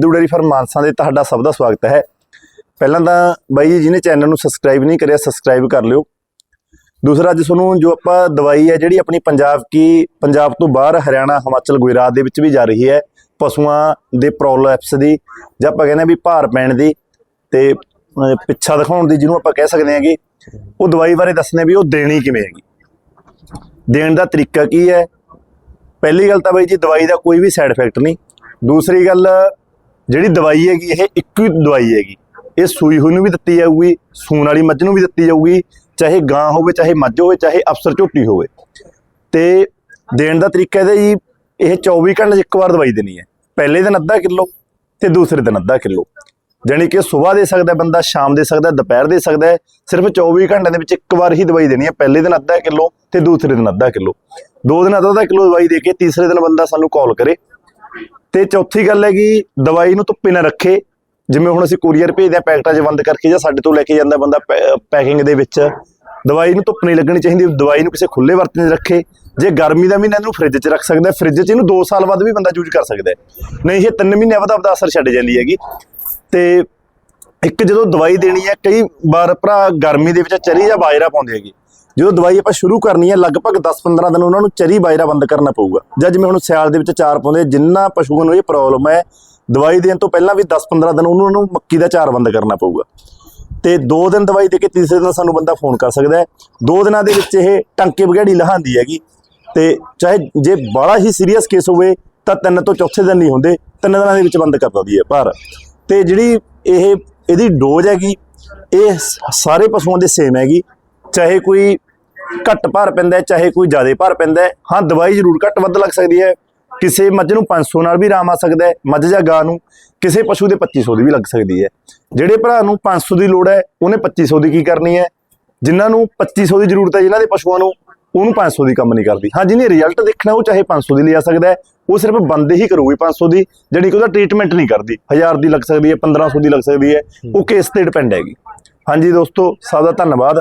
Sidhu dairy farm Mansa ਦੇ ਤੁਹਾਡਾ ਸਭ ਦਾ ਸਵਾਗਤ ਹੈ। ਪਹਿਲਾਂ ਤਾਂ ਬਾਈ ਜੀ, ਜਿਹਨੇ ਚੈਨਲ ਨੂੰ ਸਬਸਕ੍ਰਾਈਬ ਨਹੀਂ ਕਰਿਆ ਸਬਸਕ੍ਰਾਈਬ ਕਰ ਲਿਓ। ਦੂਸਰਾ, ਅੱਜ ਤੁਹਾਨੂੰ ਜੋ ਆਪਾਂ ਦਵਾਈ ਹੈ, ਜਿਹੜੀ ਆਪਣੀ ਪੰਜਾਬ ਕੀ, ਪੰਜਾਬ ਤੋਂ ਬਾਹਰ ਹਰਿਆਣਾ, ਹਿਮਾਚਲ, ਗੁਜਰਾਤ ਦੇ ਵਿੱਚ ਵੀ ਜਾ ਰਹੀ ਹੈ, ਪਸ਼ੂਆਂ ਦੇ ਪ੍ਰੋਬਲਮਸ ਦੀ, ਜਾਂ ਆਪਾਂ ਕਹਿੰਦੇ ਆ ਵੀ ਭਾਰ ਪੈਣ ਦੀ, ਤੇ ਪਿੱਛਾ ਦਿਖਾਉਣ ਦੀ ਜਿਹਨੂੰ ਆਪਾਂ ਕਹਿ ਸਕਦੇ ਹਾਂਗੇ, ਉਹ ਦਵਾਈ ਬਾਰੇ ਦੱਸਣੇ ਵੀ ਉਹ ਦੇਣੀ ਕਿਵੇਂ ਹੈਗੀ। ਦੇਣ ਦਾ ਤਰੀਕਾ ਕੀ ਹੈ? ਪਹਿਲੀ ਗੱਲ ਤਾਂ ਬਾਈ ਜੀ, ਦਵਾਈ ਦਾ ਕੋਈ ਵੀ ਸਾਈਡ ਇਫੈਕਟ ਨਹੀਂ। ਦੂਸਰੀ ਗੱਲ ਜਿਹੜੀ ਦਵਾਈ ਹੈਗੀ, ਇਹ ਇੱਕੋ ਹੀ ਦਵਾਈ ਹੈਗੀ। ਇਹ ਸੂਈ ਹੋਈ ਨੂੰ ਵੀ ਦਿੱਤੀ ਜਾਊਗੀ, ਸੂਣ ਵਾਲੀ ਮੱਝ ਨੂੰ ਵੀ ਦਿੱਤੀ ਜਾਊਗੀ, ਚਾਹੇ ਗਾਂ ਹੋਵੇ, ਚਾਹੇ ਮੱਝ ਹੋਵੇ, ਚਾਹੇ ਅਫਸਰ ਝੋਟੀ ਹੋਵੇ। ਤੇ ਦੇਣ ਦਾ ਤਰੀਕਾ ਇਹਦਾ ਜੀ, ਇਹ 24 ਘੰਟੇ 'ਚ ਇੱਕ ਵਾਰ ਦਵਾਈ ਦੇਣੀ ਹੈ। ਪਹਿਲੇ ਦਿਨ ਅੱਧਾ ਕਿਲੋ ਤੇ ਦੂਸਰੇ ਦਿਨ ਅੱਧਾ ਕਿਲੋ। ਜਾਣੀ ਕਿ ਸਵੇਰ ਦੇ ਸਕਦਾ ਬੰਦਾ, ਸ਼ਾਮ ਦੇ ਸਕਦਾ, ਦੁਪਹਿਰ ਦੇ ਸਕਦਾ, ਸਿਰਫ 24 ਘੰਟਿਆਂ ਦੇ ਵਿੱਚ ਇੱਕ ਵਾਰ ਹੀ ਦਵਾਈ ਦੇਣੀ ਹੈ। ਪਹਿਲੇ ਦਿਨ ਅੱਧਾ ਕਿਲੋ ਤੇ ਦੂਸਰੇ ਦਿਨ ਅੱਧਾ ਕਿਲੋ। ਦੋ ਦਿਨ ਅੱਧਾ ਅੱਧਾ ਕਿਲੋ ਦਵਾਈ ਦੇ ਕੇ ਤੀਸਰੇ ਦਿਨ ਬੰਦਾ ਸਾਨੂੰ ਕਾਲ ਕਰੇ। ਤੇ ਚੌਥੀ ਗੱਲ ਹੈਗੀ ਦਵਾਈ ਨੂੰ ਧੁੱਪੇ ਨਾ ਰੱਖੇ। ਜਿਵੇਂ ਹੁਣ ਅਸੀਂ ਕੋਰੀਅਰ ਭੇਜਦੇ ਆ ਪੈਕਟਾਂ 'ਚ ਬੰਦ ਕਰਕੇ ਜਾਂ ਸਾਡੇ ਤੋਂ ਲੈ ਕੇ ਜਾਂਦਾ ਬੰਦਾ ਪੈਕਿੰਗ ਦੇ ਵਿੱਚ। ਦਵਾਈ ਨੂੰ ਧੁੱਪ ਨਹੀਂ ਲੱਗਣੀ ਚਾਹੀਦੀ ਦਵਾਈ ਨੂੰ ਕਿਸੇ ਖੁੱਲੇ ਬਰਤਨ 'ਚ ਰੱਖੇ। ਜੇ ਗਰਮੀ ਦਾ ਮਹੀਨਾ ਇਹਨੂੰ ਫ੍ਰਿਜ 'ਚ ਰੱਖ ਸਕਦਾ ਹੈ, ਫ੍ਰਿਜ 'ਚ ਇਹਨੂੰ 2 ਸਾਲ ਬਾਅਦ ਵੀ ਬੰਦਾ ਯੂਜ਼ ਕਰ ਸਕਦਾ ਨਹੀਂ ਇਹ 3 ਮਹੀਨੇ ਬਾਅਦ ਆਪਦਾ ਅਸਰ ਛੱਡ ਜਾਂਦੀ ਹੈਗੀ। ਤੇ ਇੱਕ ਜਦੋਂ ਦਵਾਈ ਦੇਣੀ ਹੈ ਕਈ ਵਾਰ ਭਰਾ ਗਰਮੀ ਦੇ ਵਿੱਚ ਚਰੀ ਜਾਂ ਬਾਜਰਾ ਪਾਉਂਦੇ ਹੈਗੇ। ਜਦੋਂ ਦਵਾਈ ਆਪਾਂ ਸ਼ੁਰੂ ਕਰਨੀ ਹੈ, ਲਗਭਗ 10-15 ਦਿਨ ਉਹਨਾਂ ਨੂੰ ਚਰੀ ਬਾਜਰਾ ਬੰਦ ਕਰਨਾ ਪਊਗਾ। ਜਾਂ ਜਿਵੇਂ ਹੁਣ ਸਿਆਲ ਦੇ ਵਿੱਚ ਚਾਰ ਪਾਉਂਦੇ, ਜਿੰਨਾ ਪਸ਼ੂਆਂ ਨੂੰ ਇਹ ਪ੍ਰੋਬਲਮ ਹੈ, ਦਵਾਈ ਦੇਣ ਤੋਂ ਪਹਿਲਾਂ ਵੀ 10-15 ਦਿਨ ਉਹਨਾਂ ਨੂੰ ਮੱਕੀ ਦਾ ਚਾਰ ਬੰਦ ਕਰਨਾ ਪਊਗਾ। ਤੇ 2 ਦਿਨ ਦਵਾਈ ਦੇ ਕੇ ਤੀਸਰੇ ਦਿਨ ਸਾਨੂੰ ਬੰਦਾ ਫੋਨ ਕਰ ਸਕਦਾ ਹੈ। ਦੋ ਦਿਨਾਂ ਦੇ ਵਿੱਚ ਇਹ ਟੰਕੇ ਬਗੜੀ ਲਹਾਂਦੀ ਹੈਗੀ। ਤੇ ਚਾਹੇ ਜੇ ਬੜਾ ਹੀ ਸੀਰੀਅਸ ਕੇਸ ਹੋਵੇ, ਤਾਂ ਤਿੰਨ ਤੋਂ ਚੌਥੇ ਦਿਨ ਨਹੀਂ ਹੁੰਦੇ, ਤਿੰਨ ਦਿਨਾਂ ਦੇ ਵਿੱਚ ਬੰਦ ਕਰ ਦਿੰਦੀ ਹੈ ਪਰ ਤੇ ਜਿਹੜੀ ਇਹ, ਇਹਦੀ ਡੋਜ਼ ਹੈਗੀ, ਇਹ ਸਾਰੇ ਪਸ਼ੂਆਂ ਦੇ ਸੇਮ ਹੈਗੀ। ਚਾਹੇ ਕੋਈ ਘੱਟ ਭਾਰ ਪੈਂਦਾ ਚਾਹੇ ਕੋਈ ਜ਼ਿਆਦਾ ਭਾਰ ਪੈਂਦਾ ਹਾਂ ਦਵਾਈ ਜ਼ਰੂਰ ਘੱਟ ਵੱਧ ਲੱਗ ਸਕਦੀ ਹੈ। ਕਿਸੇ ਮੱਝ ਨੂੰ 500 ਨਾਲ ਵੀ ਆਰਾਮ ਆ ਸਕਦਾ ਹੈ, ਮੱਝ ਜਾਂ ਗਾਂ ਨੂੰ ਕਿਸੇ ਪਸ਼ੂ ਦੇ 2500 ਦੀ ਵੀ ਲੱਗ ਸਕਦੀ ਹੈ। ਜਿਹੜੇ ਭਰਾ ਨੂੰ 500 ਦੀ ਲੋੜ ਹੈ, ਉਹਨੇ 2500 ਦੀ ਕੀ ਕਰਨੀ ਹੈ? ਜਿਨ੍ਹਾਂ ਨੂੰ 2500 ਦੀ ਜ਼ਰੂਰਤ ਹੈ, ਜਿਨ੍ਹਾਂ ਦੇ ਪਸ਼ੂਆਂ ਨੂੰ, ਉਹਨੂੰ 500 ਦੀ ਕੰਮ ਨਹੀਂ ਕਰਦੀ। ਹਾਂ, ਜਿਹਨੇ ਰਿਜ਼ਲਟ ਦੇਖਣਾ, ਉਹ ਚਾਹੇ 500 ਦੀ ਲਿਆ ਸਕਦਾ ਹੈ, ਉਹ ਸਿਰਫ ਬੰਦੇ ਹੀ ਕਰੂਗੀ 500 ਦੀ ਜਿਹੜੀ ਕਿ ਉਹਦਾ ਟ੍ਰੀਟਮੈਂਟ ਨਹੀਂ ਕਰਦੀ। 1000 ਦੀ ਲੱਗ ਸਕਦੀ ਹੈ 1500 ਦੀ ਲੱਗ ਸਕਦੀ ਹੈ, ਉਹ ਕੇਸ ਤੇ ਡਿਪੈਂਡ ਹੈਗੀ। ਹਾਂਜੀ ਦੋਸਤੋ ਸਭ ਦਾ ਧੰਨਵਾਦ।